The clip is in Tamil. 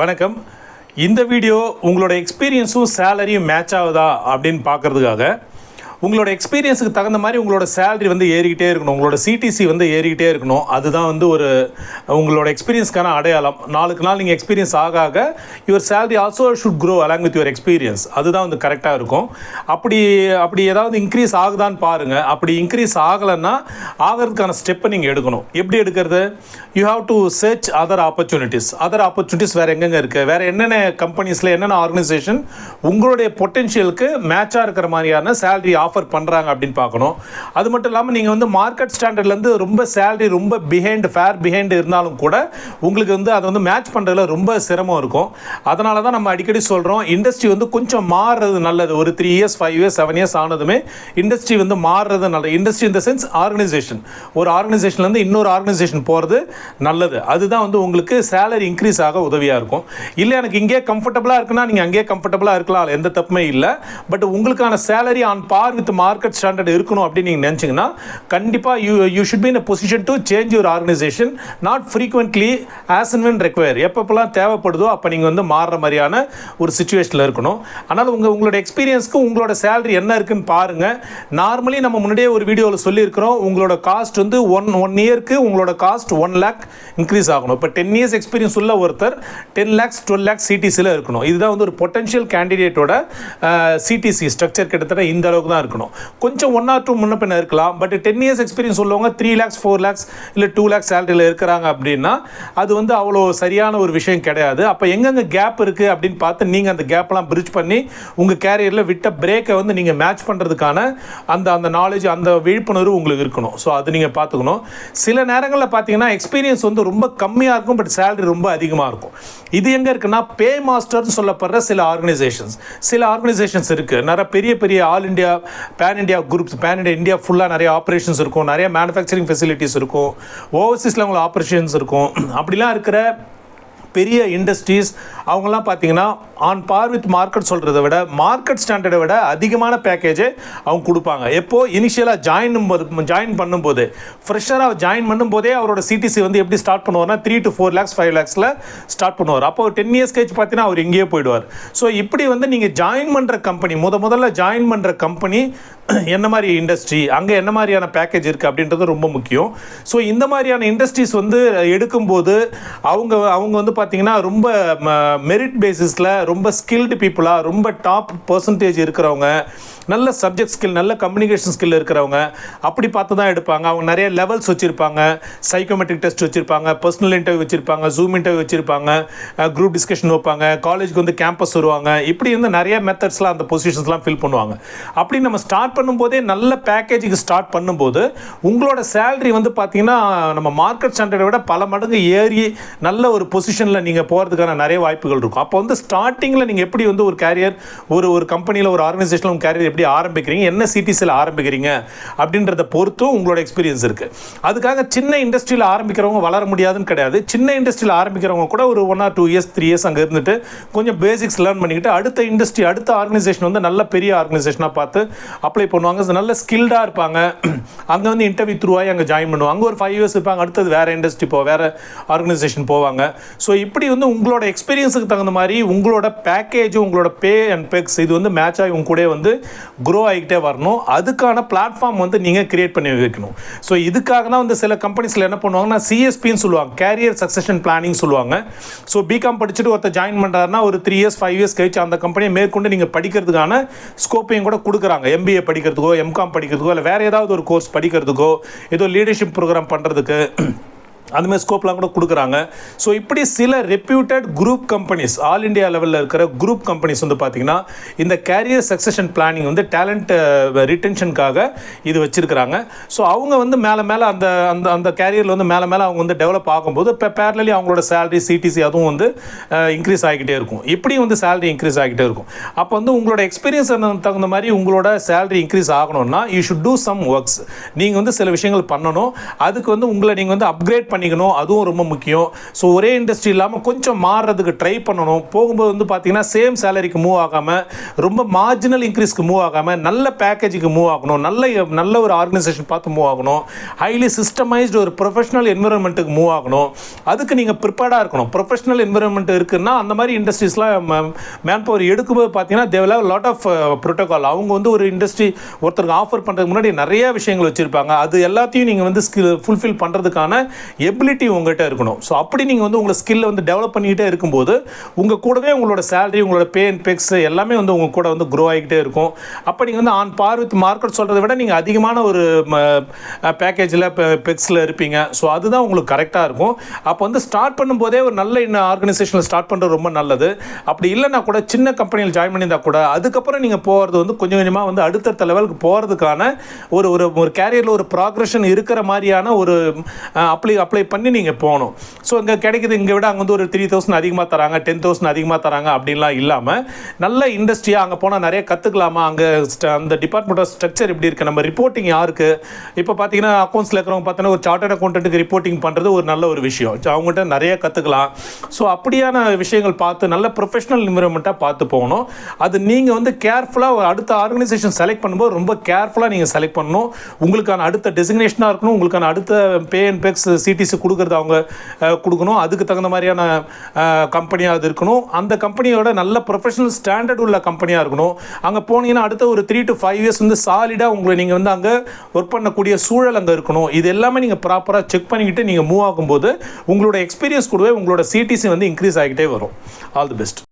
வணக்கம். இந்த வீடியோ உங்களோட எக்ஸ்பீரியன்ஸும் சேலரியும் மேட்ச் ஆகுதா அப்படின்னு பார்க்குறதுக்காக உங்களோட எக்ஸ்பீரியன்ஸுக்கு தகுந்த மாதிரி உங்களோட சேலரி வந்து ஏறிக்கிட்டே இருக்கணும். உங்களோட சிடிசி வந்து ஏறிக்கிட்டே இருக்கணும். அதுதான் வந்து ஒரு உங்களோட எக்ஸ்பீரியன்ஸ்க்கான அடையாளம். நாளுக்கு நாள் நீங்கள் எக்ஸ்பீரியன்ஸ் ஆக ஆக your salary also should grow along with your experience அதுதான் வந்து கரெக்டாக இருக்கும். அப்படி அப்படி ஏதாவது இன்க்ரீஸ் ஆகுதான்னு பாருங்கள் அப்படி இன்க்ரீஸ் ஆகலைன்னா ஆகிறதுக்கான ஸ்டெப்பை நீங்கள் எடுக்கணும். எப்படி எடுக்கிறது? You have to search other opportunities other opportunities வேறு எங்கெங்கே இருக்குது வேறு என்னென்ன கம்பெனிஸில் என்னென்ன ஆர்கனைசேஷன் உங்களுடைய பொட்டென்ஷியலுக்கு மேட்சாக இருக்கிற மாதிரியான சேலரி ஆஃபர் பண்ணுறாங்க அப்படின்னு பார்க்கணும். அது மட்டும் இல்லாமல் நீங்கள் வந்து மார்க்கெட் ஸ்டாண்டர்ட்லேருந்து ரொம்ப சேலரி ரொம்ப பிஹைண்ட் ஃபேர் பிஹைண்ட் இருந்தாலும் கூட உங்களுக்கு வந்து அதை வந்து மேட்ச் பண்ணுறதுல ரொம்ப சிரமம் இருக்கும். அதனால தான் நம்ம அடிக்கடி சொல்கிறோம் இண்டஸ்ட்ரி வந்து கொஞ்சம் மாறுறது நல்லது. ஒரு three years five years seven years ஆனதுமே industry வந்து மாறுறது நல்லது. இண்டஸ்ட்ரி இந்த சென்ஸ் ஆர்கனைசேஷன் ஒரு ஆர்கனைசேஷன்லேருந்து இன்னொரு ஆர்கனைசேஷன் போகிறது நல்லது. அதுதான் வந்து உங்களுக்கு சேலரி இன்க்ரீஸ் ஆக உதவியாக இருக்கும். இல்லை எனக்கு இங்கே கம்ஃபர்டபுளாக இருக்குன்னா நீங்கள் அங்கேயே கம்ஃபர்டபுளாக இருக்கலாம். எந்த தப்புமே இல்லை. பட் உங்களுக்கான salary on par with market standard இருக்கணும் அப்படின்னு நீங்கள் நினச்சிங்கன்னா கண்டிப்பாக you you should be in position to change your organisation not frequently as and when require எப்பப்பெல்லாம் தேவைப்படுதோ அப்போ நீங்கள் வந்து மாறுற மாதிரியான ஒரு சுச்சுவேஷனில் இருக்கணும். ஆனால் உங்கள் உங்களோட எக்ஸ்பீரியன்ஸ்க்கு உங்களோட சேலரி என்ன இருக்குன்னு பாருங்கள் நார்மலி நம்ம முன்னாடியே ஒரு வீடியோவில் சொல்லியிருக்கிறோம் உங்களோட காஸ்ட் வந்து ஒன் ஒன் இயருக்கு உங்களோட காஸ்ட் ஒன் லேக் இன்க்ரீஸ் ஆகணும். இப்போ டென் இயர்ஸ் எக்ஸ்பீரியன்ஸ் உள்ள ஒருத்தர் டென் லேக்ஸ் டுவெல் லேக்ஸ் சிடிசியில் இருக்கணும். இதுதான் வந்து ஒரு பொட்டன்ஷியல் கேண்டிடேட்டோட சிடிசி ஸ்ட்ரக்சர் கிட்டத்தட்ட இந்த அளவுக்கு தான் இருக்கணும். கொஞ்சம் ஒன் ஆர் டூ முன்ன பின்ன இருக்கலாம். பட் டென் இயர்ஸ் எக்ஸ்பீரியன்ஸ் உள்ளவங்க த்ரீ லேக்ஸ் ஃபோர் லேக்ஸ் இல்லை டூ லேக்ஸ் சேலரியில் இருக்கிறாங்க அப்படின்னா அது வந்து அவ்வளோ சரியான ஒரு விஷயம் கிடையாது. அப்போ எங்கெங்கே கேப் இருக்குது அப்படின்னு பார்த்து நீங்கள் அந்த கேப்லாம் பிரிட்ஜ் பண்ணி உங்கள் கேரியரில் விட்ட பிரேக்கை வந்து நீங்கள் மேட்ச் பண்ணுறதுக்கான அந்த அந்த நாலேஜ் அந்த விழிப்புணர்வு உங்களுக்கு இருக்கணும். ஸோ அது நீங்கள் பார்த்துக்கணும். சில நேரங்களில் பார்த்தீங்கன்னா எக்ஸ்பீரியன்ஸ் வந்து ரொம்ப கம்மியாக இருக்கும் பட் சேலரி ரொம்ப அதிகமாக இருக்கும். இது எங்கே இருக்குன்னா பே மாஸ்டர்னு சொல்லப்படுற சில ஆர்கனைசேஷன்ஸ் சில ஆர்கனைசேஷன்ஸ் இருக்குது நிறைய பெரிய பெரிய all India pan India groups pan India India ஃபுல்லாக நிறைய ஆப்ரேஷன்ஸ் இருக்கும். நிறைய மேனுஃபேக்சரிங் ஃபெசிலிட்டிஸ் இருக்கும். ஓவர்சீஸில் உங்களுக்கு ஆப்ரேஷன்ஸ் இருக்கும். அப்படிலாம் இருக்கிற பெரிய இண்டஸ்ட்ரீஸ் அவங்கெல்லாம் பார்த்தீங்கன்னா ஆன் பார் வித் மார்க்கெட் சொல்கிறத விட மார்க்கெட் ஸ்டாண்டர்டை விட அதிகமான பேக்கேஜை அவங்க கொடுப்பாங்க. எப்போது இனிஷியலாக ஜாயின் போது ஜாயின் பண்ணும்போது. ஃப்ரெஷராக ஜாயின் பண்ணும்போதே அவரோட சிடிசி வந்து எப்படி ஸ்டார்ட் பண்ணுவார்னா three to four lakhs five லேக்ஸில் start பண்ணுவார். அப்போ டென் இயர்ஸ் கழிச்சு பார்த்தீங்கன்னா அவர் எங்கேயே போயிடுவார். ஸோ இப்படி வந்து நீங்கள் ஜாயின் பண்ணுற கம்பெனி முத முதல்ல ஜாயின் பண்ணுற கம்பெனி என்ன மாதிரி இண்டஸ்ட்ரி அங்கே என்ன மாதிரியான பேக்கேஜ் இருக்குது அப்படின்றது ரொம்ப முக்கியம். ஸோ இந்த மாதிரியான இண்டஸ்ட்ரீஸ் வந்து எடுக்கும்போது அவங்க அவங்க வந்து பார்த்தீங்கன்னா ரொம்ப மெரிட் பேசிஸில் ரொம்ப ஸ்கில்டு பீப்புளாக ரொம்ப டாப் பர்சன்டேஜ் இருக்கிறவங்க நல்ல சப்ஜெக்ட் ஸ்கில் நல்ல கம்யூனிகேஷன் ஸ்கில் இருக்கிறவங்க அப்படி பார்த்து தான் எடுப்பாங்க. அவங்க நிறைய லெவல்ஸ் வச்சுருப்பாங்க. சைக்கோமெட்ரிக் டெஸ்ட் வச்சுருப்பாங்க பர்சனல் இன்டர்வியூ வச்சுருப்பாங்க ஜூம் இன்டர்வியூ வச்சுருப்பாங்க குரூப் டிஸ்கஷன் வைப்பாங்க காலேஜுக்கு வந்து கேம்பஸ் வருவாங்க. இப்படி வந்து நிறைய மெத்தட்ஸ்லாம் அந்த பொசிஷன்ஸ்லாம் ஃபில் பண்ணுவாங்க. அப்படி நம்ம ஸ்டார்ட் பண்ணும்போதே நல்ல பேக்கேஜுக்கு ஸ்டார்ட் பண்ணும்போது உங்களோட சேலரி வந்து பார்த்தீங்கன்னா நம்ம மார்க்கெட் ஸ்டாண்டர்டை விட பல மடங்கு ஏறி நல்ல ஒரு பொசிஷன் பொசிஷனில் நீங்கள் போகிறதுக்கான நிறைய வாய்ப்புகள் இருக்கும். அப்போ வந்து ஸ்டார்டிங்கில் நீங்கள் எப்படி வந்து ஒரு கேரியர் ஒரு ஒரு கம்பெனியில் ஒரு ஆர்கனைசேஷனில் உங்கள் கேரியர் எப்படி ஆரம்பிக்கிறீங்க என்ன சிட்டிஸில் ஆரம்பிக்கிறீங்க அப்படின்றத பொறுத்தும் உங்களோட எக்ஸ்பீரியன்ஸ் இருக்குது அதுக்காக சின்ன இண்டஸ்ட்ரியில் ஆரம்பிக்கிறவங்க வளர முடியாதுன்னு கிடையாது. சின்ன இண்டஸ்ட்ரியில் ஆரம்பிக்கிறவங்க கூட ஒரு one or two years three years அங்கே இருந்துட்டு கொஞ்சம் பேசிக்ஸ் லேர்ன் பண்ணிக்கிட்டு அடுத்த இண்டஸ்ட்ரி அடுத்த ஆர்கனைசேஷன் வந்து நல்ல பெரிய ஆர்கனைசேஷனாக பார்த்து அப்ளை பண்ணுவாங்க. நல்ல ஸ்கில்டாக இருப்பாங்க. அங்கே வந்து இன்டர்வியூ த்ரூவாகி அங்கே ஜாயின் பண்ணுவாங்க. அங்கே ஒரு ஃபைவ் இயர்ஸ் இருப்பாங்க. அடுத்தது வேறு இண்டஸ்ட்ரி போ வேறு ஆர்கனைசேஷன் போவாங்க. ஸோ இப்படி வந்து உங்களோட எக்ஸ்பீரியன்ஸுக்கு தகுந்த மாதிரி உங்களோட பேக்கேஜ் உங்களோட பே அண்ட் பெக்ஸ் இது வந்து மேட்ச் ஆகி உங்க கூட வந்து க்ரோ ஆகிக்கிட்டே வரணும். அதுக்கான பிளாட்ஃபார்ம் வந்து நீங்கள் கிரியேட் பண்ணி வைக்கணும். ஸோ இதுக்காக தான் வந்து சில கம்பெனிஸில் என்ன பண்ணுவாங்கன்னா சிஎஸ்பின்னு சொல்லுவாங்க. கேரியர் சக்ஸஷன் பிளானிங் சொல்லுவாங்க. ஸோ பிகாம் படிச்சுட்டு ஒருத்தர் ஜாயின் பண்ணுறாருன்னா ஒரு த்ரீ இயர்ஸ் ஃபைவ் இயர்ஸ் கழிச்சு அந்த கம்பெனியை மேற்கொண்டு நீங்கள் படிக்கிறதுக்கான ஸ்கோப்பையும் கூட கொடுக்குறாங்க. எம்பிஏ படிக்கிறதுக்கோ எம்காம் படிக்கிறதுக்கோ இல்லை வேறு ஏதாவது ஒரு கோர்ஸ் படிக்கிறதுக்கோ ஏதோ லீடர்ஷிப் ப்ரோக்ராம் பண்ணுறதுக்கு அதுமாதிரி ஸ்கோப்லாம் கூட கொடுக்குறாங்க. ஸோ இப்படி சில reputed group companies all India லெவலில் இருக்கிற குரூப் கம்பெனிஸ் வந்து பார்த்திங்கன்னா இந்த கேரியர் சக்ஸஷன் பிளானிங் வந்து டேலண்ட் ரிட்டென்ஷனுக்காக இது வச்சுருக்கிறாங்க. ஸோ அவங்க வந்து மேலே மேலே அந்த அந்த அந்த கேரியரில் வந்து மேலே மேலே அவங்க வந்து டெவலப் ஆகும்போது இப்போ பேரலி அவங்களோட சேலரி சிடிசி அதுவும் வந்து இன்க்ரீஸ் ஆகிக்கிட்டே இருக்கும். இப்படியும் வந்து சேலரி இன்க்ரீஸ் ஆகிட்டே இருக்கும். அப்போ வந்து உங்களோட எக்ஸ்பீரியன்ஸ் தகுந்த மாதிரி உங்களோட சேலரி இன்க்ரீஸ் ஆகணும்னா you should do some works நீங்கள் வந்து சில விஷயங்கள் பண்ணணும். அதுக்கு வந்து உங்களை நீங்கள் வந்து அப்கிரேட் பண்ணிக்கணும். அதுவும் ரொம்ப முக்கியம். ஸோ ஒரே இண்டஸ்ட்ரி இல்லாமல் கொஞ்சம் மாறுறதுக்கு ட்ரை பண்ணணும். போகும்போது வந்து பார்த்தீங்கன்னா சேம் சேலரிக்கு மூவ் ஆகாமல் ரொம்ப மார்ஜினல் இன்க்ரீஸ்க்கு மூவ் ஆகாமல் நல்ல பேக்கேஜுக்கு மூவ் ஆகணும். நல்ல நல்ல ஒரு ஆர்கனைசேஷன் பார்த்து மூவ் ஆகணும். ஹைலி சிஸ்டமைஸ்டு ஒரு ப்ரொஃபஷனல் என்விரான்மெண்ட்டுக்கு மூவ் ஆகணும். அதுக்கு நீங்கள் ப்ரிப்பேர்டாக இருக்கணும். ப்ரொஃபஷனல் என்விரான்மெண்ட் இருக்குன்னா அந்த மாதிரி இண்டஸ்ட்ரீஸ்லாம் மேன் பவர் எடுக்கும்போது பார்த்தீங்கன்னா தேவில் லாட் ஆஃப் ப்ரோட்டோகால் அவங்க வந்து ஒரு இண்டஸ்ட்ரி ஒருத்தருக்கு ஆஃபர் பண்ணுறதுக்கு முன்னாடி நிறைய விஷயங்கள் வச்சுருப்பாங்க. அது எல்லாத்தையும் நீங்கள் வந்து ஸ்கில் ஃபுல்ஃபில் பண்ணுறதுக்கான எபிலிட்டி உங்கள்கிட்ட இருக்கணும். ஸோ அப்படி நீங்கள் வந்து உங்களை ஸ்கில்லை வந்து டெவலப் பண்ணிக்கிட்டே இருக்கும்போது உங்கள் கூடவே உங்களோட சேலரி உங்களோட பே அண்ட் பெக்ஸ் எல்லாமே வந்து உங்கள் கூட வந்து க்ரோ ஆகிக்கிட்டே இருக்கும். அப்போ நீங்கள் வந்து ஆன் பார் வித் மார்க்கெட் சொல்கிறத விட நீங்கள் அதிகமான ஒரு பேக்கேஜில் பெக்ஸில் இருப்பீங்க. ஸோ அதுதான் உங்களுக்கு கரெக்டாக இருக்கும். அப்போ வந்து ஸ்டார்ட் பண்ணும்போதே ஒரு நல்ல இன்னும் ஆர்கனைசேஷனில் ஸ்டார்ட் பண்ணுறது ரொம்ப நல்லது. அப்படி இல்லைன்னா கூட சின்ன கம்பெனியில் ஜாயின் பண்ணியிருந்தால் கூட அதுக்கப்புறம் நீங்கள் போகிறது வந்து கொஞ்சம் கொஞ்சமாக வந்து அடுத்தடுத்த லெவலுக்கு போகிறதுக்கான ஒரு ஒரு ஒரு கேரியரில் ஒரு ப்ராக்ரெஷன் இருக்கிற மாதிரியான ஒரு அப்ளை அப்ளை பண்ணி நீங்கள் போகணும். ஸோ இங்கே கிடைக்குது இங்கே விட அங்கே வந்து ஒரு த்ரீ தௌசண்ட் அதிகமாக தராங்க டென் தௌசண்ட் அதிகமாக தராங்க அப்படின்லாம் இல்லாமல் நல்ல இண்டஸ்ட்ரியாக அங்கே போனால் நிறைய கற்றுக்கலாமா அங்கே அந்த டிபார்ட்மெண்ட் ஸ்ட்ரக்சர் எப்படி இருக்குது நம்ம ரிப்போர்ட்டிங் யாருக்கு? இப்போ பார்த்தீங்கன்னா அக்கௌண்ட்ஸில் இருக்கிறவங்க பார்த்தீங்கன்னா ஒரு சார்ட்டர்ட் அக்கௌண்ட்டுக்கு ரிப்போர்ட்டிங் பண்ணுறது ஒரு நல்ல ஒரு விஷயம். ஸோ அவங்ககிட்ட நிறைய கற்றுக்கலாம் ஸோ அப்படியான விஷயங்கள் பார்த்து நல்ல ப்ரொஃபஷனல் என்விரான்மெண்ட்டாக பார்த்து போகணும். அது நீங்கள் வந்து கேர்ஃபுல்லாக அடுத்த ஆர்கனைசேஷன் செலக்ட் பண்ணும்போது ரொம்ப கேர்ஃபுல்லாக நீங்கள் செலக்ட் பண்ணணும். உங்களுக்கான அடுத்த டெசிக்னேஷனாக இருக்கணும். உங்களுக்கான அடுத்த பே அண்ட் பெக்ஸ் சிடிசி கொடுக்குறது அவங்க கொடுக்கணும். அதுக்கு தகுந்த மாதிரியான கம்பெனியாக அது இருக்கணும். அந்த கம்பெனியோட நல்ல ப்ரொஃபஷனல் ஸ்டாண்டர்ட் உள்ள கம்பெனியாக இருக்கணும். அங்கே போனீங்கன்னா அடுத்த ஒரு த்ரீ டு ஃபைவ் இயர்ஸ் வந்து சாலிடாக உங்களை நீங்கள் வந்து அங்கே ஒர்க் பண்ணக்கூடிய சூழல் அங்கே இருக்கணும். இது எல்லாமே நீங்கள் ப்ராப்பராக செக் பண்ணிக்கிட்டு நீங்கள் மூவ் ஆகும்போது உங்களோட எக்ஸ்பீரியன்ஸ் கூடவே உங்களோட சிடிசி வந்து இன்க்ரீஸ் ஆகிட்டே வரும். All the best